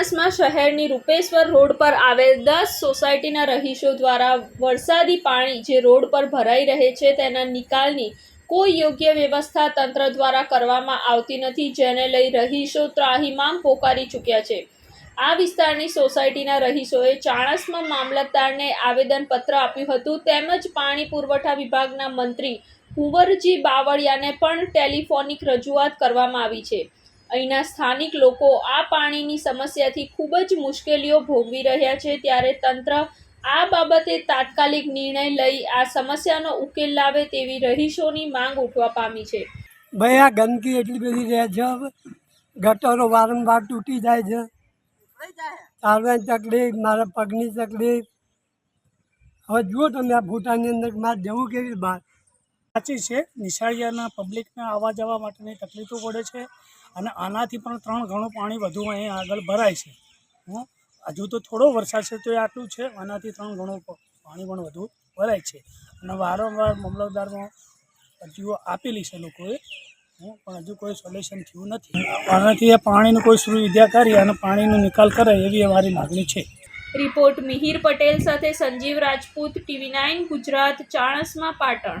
ચાણસ્મા શહેરની રૂપેશ્વર રોડ પર આવેલ દસ સોસાયટીના રહીશો દ્વારા વરસાદી પાણી જે રોડ પર ભરાઈ રહે છે તેના નિકાલની કોઈ યોગ્ય વ્યવસ્થા તંત્ર દ્વારા કરવામાં આવતી નથી, જેને લઈ રહીશો ત્રાહિમામ પોકારી ચૂક્યા છે. આ વિસ્તારની સોસાયટીના રહીશોએ ચાણસમાં મામલતદારને આવેદનપત્ર આપ્યું હતું. તેમજ પાણી પુરવઠા વિભાગના મંત્રી કુંવરજી બાવળિયાને પણ ટેલિફોનિક રજૂઆત કરવામાં આવી છે. અહીંના સ્થાનિક લોકો આ પાણીની સમસ્યાથી ખૂબ જ મુશ્કેલીઓ ભોગવી રહ્યા છે. ત્યારે તંત્ર આ બાબતે તાત્કાલિક નિર્ણય લઈ આ સમસ્યાનો ઉકેલ લાવે તેવી રહીશોની માંગ ઉઠવા પામી છે. ભાઈ, આ ગંદકી એટલી બધી રહે છે ગટરો વારંવાર તૂટી જાય છે. ચાલવાની તકલીફ, મારા પગની તકલીફ. હવે જુઓ તમે આ ભૂટાનની અંદર મારે જવું કેવી બહાર? સાચી છે નિશાળિયાના પબ્લિકને આવવા જવા માટેની તકલીફો પડે છે અને આનાથી પણ ત્રણ ઘણું પાણી વધુ અહીં આગળ ભરાય છે. હજુ તો થોડો વરસાદ છે તો એ આટલું છે, આનાથી ત્રણ ઘણું પાણી પણ વધુ ભરાય છે. અને વારંવાર મામલતદારમાં અરજીઓ આપેલી છે લોકોએ પણ હજુ કોઈ સોલ્યુશન થયું નથી. આનાથી એ પાણીનું કોઈ સુવિધા કરી અને પાણીનો નિકાલ કરે એવી અમારી માગણી છે. રિપોર્ટ મિહિર પટેલ સાથે સંજીવ રાજપૂત, ટીવી નાઇન ગુજરાત, ચાણસમાં પાટણ.